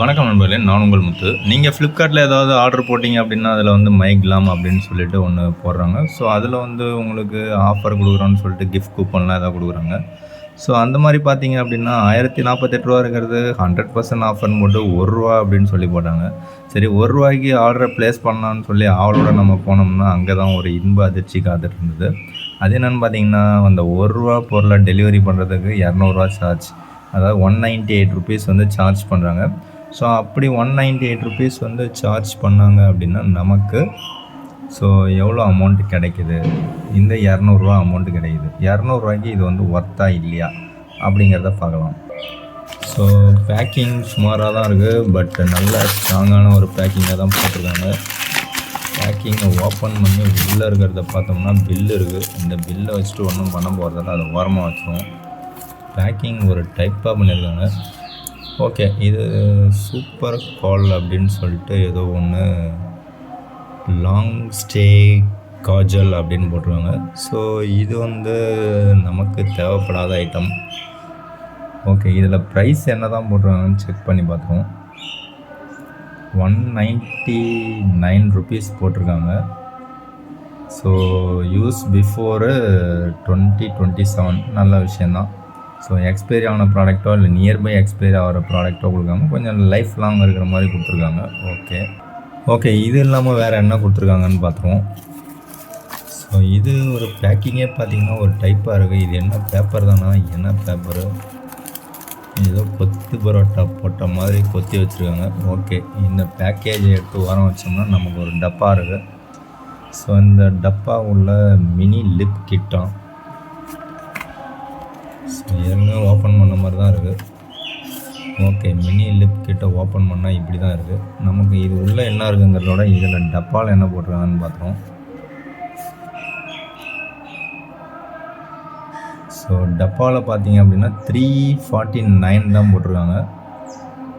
வணக்கம் நண்பர்களே நான் உங்கள் முத்து. நீங்கள் ஃப்ளிப்கார்ட்டில் ஏதாவது ஆர்டர் போட்டிங்க அப்படின்னா அதில் வந்து மைக்லாம் அப்படின்னு சொல்லிட்டு ஒன்று போடுறாங்க. ஸோ அதில் வந்து உங்களுக்கு ஆஃபர் கொடுக்குறோன்னு சொல்லிட்டு கிஃப்ட் கூப்பன்லாம் ஏதாவது கொடுக்குறாங்க. ஸோ அந்த மாதிரி பார்த்தீங்க அப்படின்னா ஆயிரத்தி நாற்பத்தெட்டு ரூபா இருக்கிறது ஹண்ட்ரட் பர்சன்ட் ஆஃபர்னு போட்டு ஒரு ரூபா அப்படின்னு சொல்லி போட்டாங்க. சரி ஒரு ரூபாய்க்கு ஆர்டரை ப்ளேஸ் பண்ணலான்னு சொல்லி ஆவலோட நம்ம போனோம்னா அங்கே தான் ஒரு இன்ப அதிர்ச்சி காத்துட்டு இருந்தது. அது என்னென்னு பார்த்தீங்கன்னா அந்த ஒரு ரூபா பொருளை டெலிவரி பண்ணுறதுக்கு இரநூறுவா சார்ஜ் அதாவது ஒன் நைன்ட்டி எயிட் ருபீஸ் வந்து சார்ஜ் பண்ணுறாங்க ஸோ அப்படி ஒன் நைன்ட்டி எயிட் ருபீஸ் வந்து சார்ஜ் பண்ணாங்க அப்படின்னா நமக்கு ஸோ எவ்வளோ அமௌண்ட் கிடைக்குது? இந்த இரநூறுவா அமௌண்ட்டு கிடைக்குது. இரநூறுவாய்க்கு இது வந்து ஒர்த்தா இல்லையா? அப்படிங்கிறத பார்க்கலாம். ஸோ பேக்கிங் சுமாராக தான் இருக்குது பட் நல்ல ஸ்ட்ராங்கான ஒரு பேக்கிங்காக தான் போட்டிருக்காங்க. பேக்கிங்கை ஓப்பன் பண்ணி உள்ளே இருக்கிறத பார்த்தோம்னா பில்லு இருக்குது இந்த பில்லை வச்சுட்டு ஒன்றும் பண்ண போகிறதில்ல அதை ஓரமாக வச்சுருவோம். பேக்கிங் ஒரு டைப்பாக பண்ணியிருக்காங்க. ஓகே இது சூப்பர் கால் அப்படின்னு சொல்லிட்டு ஏதோ ஒன்று லாங் ஸ்டே காஜல் அப்படின்னு போட்டிருக்காங்க. ஸோ இது வந்து நமக்கு தேவைப்படாத ஐட்டம் ஓகே இதில் ப்ரைஸ் என்ன தான் போட்டிருக்காங்கன்னு செக் பண்ணி பார்த்துருவோம். ஒன் நைன்ட்டி நைன் ருபீஸ் போட்டிருக்காங்க. So use before twenty twenty seven நல்ல விஷயந்தான் ஸோ எக்ஸ்பைரி ஆன ப்ராடக்ட்டோ இல்லை நியர்பை எக்ஸ்பைரி ஆகிற ப்ராடக்ட்டோ கொடுக்காம கொஞ்சம் லைஃப் லாங் இருக்கிற மாதிரி கொடுத்துருக்காங்க. ஓகே ஓகே இது இல்லாமல் வேறு என்ன கொடுத்துருக்காங்கன்னு பார்த்துருவோம். ஸோ இது ஒரு பேக்கிங்கே பார்த்தீங்கன்னா ஒரு டைப்பாக இருக்குது இது என்ன பேப்பர் தானா? என்ன பேப்பரு ஏதோ கொத்து பரோட்டா போட்ட மாதிரி கொத்தி வச்சுருக்காங்க. ஓகே இந்த பேக்கேஜ் எடுத்து உரம் வச்சோம்னா நமக்கு ஒரு டப்பா இருக்குது ஸோ இந்த டப்பா உள்ள மினி லிப் கிட்டான் ஏற்கனவே ஓப்பன் பண்ண மாதிரி தான் இருக்குது ஓகே மினி லிப் கிட்ட ஓப்பன் பண்ணால் இப்படி தான் இருக்குது நமக்கு இது உள்ளே என்ன இருக்குங்கிறதோட இதில் டப்பாவில் என்ன போட்டிருக்காங்கன்னு பார்த்துருவோம் ஸோ டப்பாவில் பார்த்தீங்க அப்படின்னா த்ரீ ஃபார்ட்டி நைன் தான் போட்டிருக்காங்க.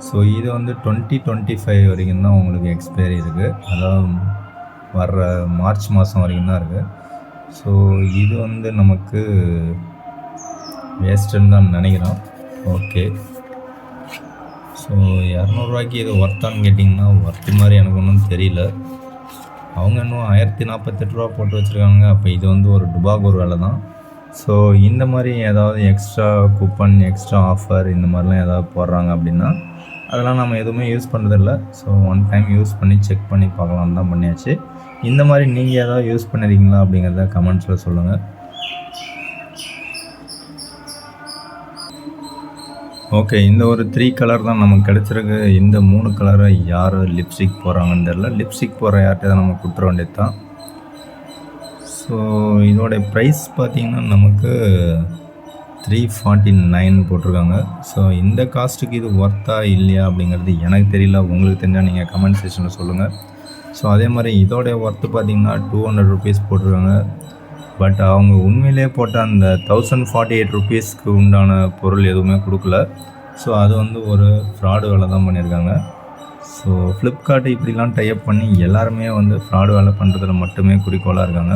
ஸோ இது வந்து டுவெண்ட்டி டுவெண்ட்டி ஃபைவ் வரைக்கும் தான் உங்களுக்கு எக்ஸ்பைரி இருக்குது அதாவது வர்ற மார்ச் மாதம் வரைக்கும் தான் இருக்குது ஸோ இது வந்து நமக்கு வேஸ்ட்டுன்னு தான் நினைக்கிறோம். ஓகே ஸோ இரநூறுவாய்க்கு இது ஒர்த்தான்னு கேட்டிங்கன்னா ஒர்த்து மாதிரி எனக்கு ஒன்றும் தெரியல. அவங்க இன்னும் ஆயிரத்தி நாற்பத்தெட்டு ரூபா போட்டு வச்சுருக்காங்க. அப்போ இது வந்து ஒரு டுபாகூர் வேலை தான். ஸோ இந்த மாதிரி ஏதாவது எக்ஸ்ட்ரா கூப்பன் எக்ஸ்ட்ரா ஆஃபர் இந்த மாதிரிலாம் ஏதாவது போடுறாங்க அப்படின்னா அதெல்லாம் நம்ம எதுவுமே யூஸ் பண்ணுறதில்ல ஸோ ஒன் டைம் யூஸ் பண்ணி செக் பண்ணி பார்க்கலான்னு தான் பண்ணியாச்சு. இந்த மாதிரி நீங்கள் ஏதாவது யூஸ் பண்ணிருக்கீங்களா அப்படிங்கிறத கமெண்ட்ஸில் சொல்லுங்கள் ஓகே இந்த ஒரு த்ரீ கலர் தான் நமக்கு கிடச்சிருக்கு. இந்த மூணு கலரை யார் லிப்ஸ்டிக் போகிறாங்கன்னு தெரில லிப்ஸ்டிக் போகிற யார்கிட்ட நம்ம கொடுத்துட வேண்டியது தான் ஸோ இதோடைய ப்ரைஸ் பார்த்திங்கன்னா நமக்கு த்ரீ ஃபார்ட்டி நைன் போட்டிருக்காங்க. ஸோ இந்த காஸ்ட்டுக்கு இது ஒர்த்தா இல்லையா அப்படிங்கிறது எனக்கு தெரியல. உங்களுக்கு தெரிஞ்சால் நீங்கள் கமெண்ட் செக்ஷனில் சொல்லுங்கள் ஸோ அதே மாதிரி இதோடைய ஒர்த்து பார்த்திங்கன்னா டூ ஹண்ட்ரட் ருபீஸ் போட்டிருக்காங்க. பட் அவங்க உண்மையிலே போட்ட அந்த தௌசண்ட் ஃபார்ட்டி எயிட் ருபீஸ்க்கு உண்டான பொருள் எதுவுமே கொடுக்கல. ஸோ அது வந்து ஒரு ஃப்ராடு வேலை தான் பண்ணியிருக்காங்க. ஸோ ஃப்ளிப்கார்ட் இப்படிலாம் டைப் பண்ணி எல்லாருமே வந்து ஃப்ராடு வேலை பண்ணுறதுல மட்டுமே குறிக்கோளாக இருக்காங்க.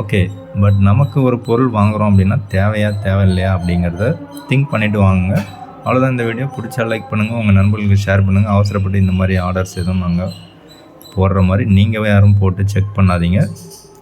ஓகே பட் நமக்கு ஒரு பொருள் வாங்குகிறோம் அப்படின்னா தேவையா தேவையில்லையா அப்படிங்கிறத திங்க் பண்ணிவிட்டு வாங்குங்க. அவ்வளோதான் இந்த வீடியோ பிடிச்சா லைக் பண்ணுங்கள் உங்கள் நண்பர்களுக்கு ஷேர் பண்ணுங்கள் அவசரப்பட்டு இந்த மாதிரி ஆர்டர்ஸ் எதுவும் நாங்கள் போடுற மாதிரி நீங்கள் யாரும் போட்டு செக் பண்ணாதீங்க.